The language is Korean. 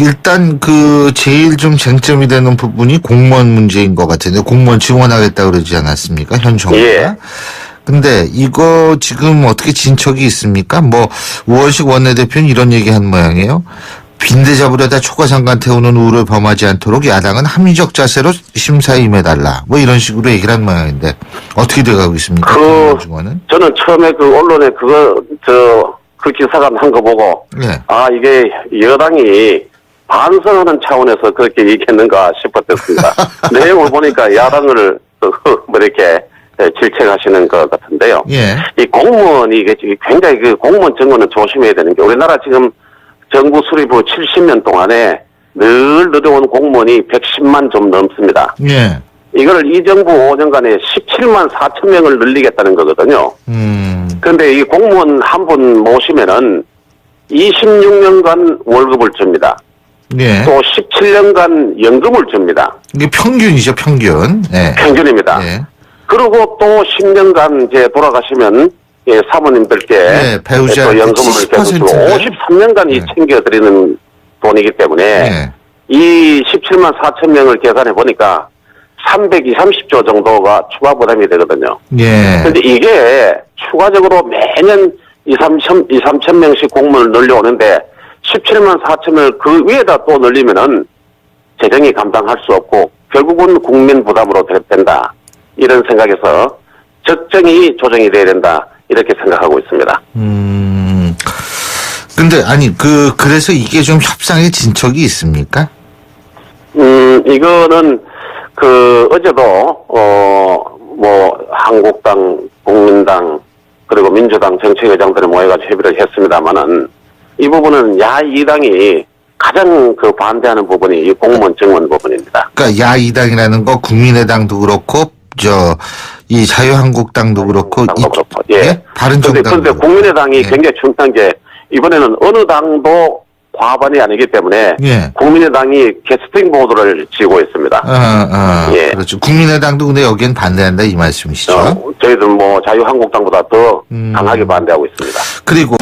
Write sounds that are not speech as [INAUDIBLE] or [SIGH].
일단 그 제일 좀 쟁점이 되는 부분이 공무원 문제인 것 같은데 공무원 지원하겠다 그러지 않았습니까 현 정부가? 예. 근데 이거 지금 어떻게 진척이 있습니까? 뭐 우원식 원내대표는 이런 얘기한 모양이에요. 빈대 잡으려다 초과상관 태우는 우를 범하지 않도록 야당은 합리적 자세로 심사에 임해달라. 뭐 이런 식으로 얘기를 한 모양인데 어떻게 돼가고 있습니까? 그- 지원은? 저는 처음에 그 언론에 그거 저 그 기사가 한 거 보고 네. 아 이게 여당이 반성하는 차원에서 그렇게 얘기했는가 싶었습니다. [LAUGHS] 내용을 보니까 야당을 뭐 [LAUGHS] 이렇게 질책하시는 것 같은데요. 예. 이 공무원이 이게 굉장히 그 공무원 정원은 조심해야 되는 게 우리나라 지금 정부 수립 후 70년 동안에 늘 늘어온 공무원이 110만 좀 넘습니다. 예. 이걸 이 정부 5년간에 17만 4천 명을 늘리겠다는 거거든요. 음. 그런데 이 공무원 한 분 모시면은 26년간 월급을 줍니다. 예. 또 17년간 연금을 줍니다. 이게 평균이죠, 평균. 예. 평균입니다. 예. 그리고 또 10년간 이제 돌아가시면 예, 사모님들께 네, 배우자한테 또 연금을 계속 주고 70% 53년간이 네. 챙겨드리는 돈이기 때문에 예. 이 17만 4천 명을 계산해 보니까 320, 30조 정도가 추가 부담이 되거든요. 예. 근데 이게 추가적으로 매년 2, 3천, 2, 3천 명씩 공무원을 늘려오는데 17만 4천 명을 그 위에다 또 늘리면은 재정이 감당할 수 없고 결국은 국민 부담으로 될- 된다. 이런 생각에서 적정히 조정이 돼야 된다. 이렇게 생각하고 있습니다. 음. 근데 아니 그 그래서 이게 좀 협상의 진척이 있습니까? 음, 이거는 그 어제도 어 뭐 한국당, 국민당 그리고 민주당 정책의장들이 모여가지고 협의를 했습니다만은 이 부분은 야이당이 가장 그 반대하는 부분이 이 공무원 정원 부분입니다. 그러니까 야이당이라는 거 국민의당도 그렇고 저 이 자유한국당도 그렇고 당도 이- 그렇고, 예. 바른정당도 그런데 그렇고. 국민의당이 예. 굉장히 중요한 게 이번에는 어느 당도 과반이 아니기 때문에 예. 국민의당이 캐스팅 보드를 쥐고 있습니다. 어, 어, 예. 그렇죠. 국민의당도 근데 여기엔 반대한다 이 말씀이시죠. 어, 저희들 뭐 자유한국당보다 더 음. 강하게 반대하고 있습니다. 그리고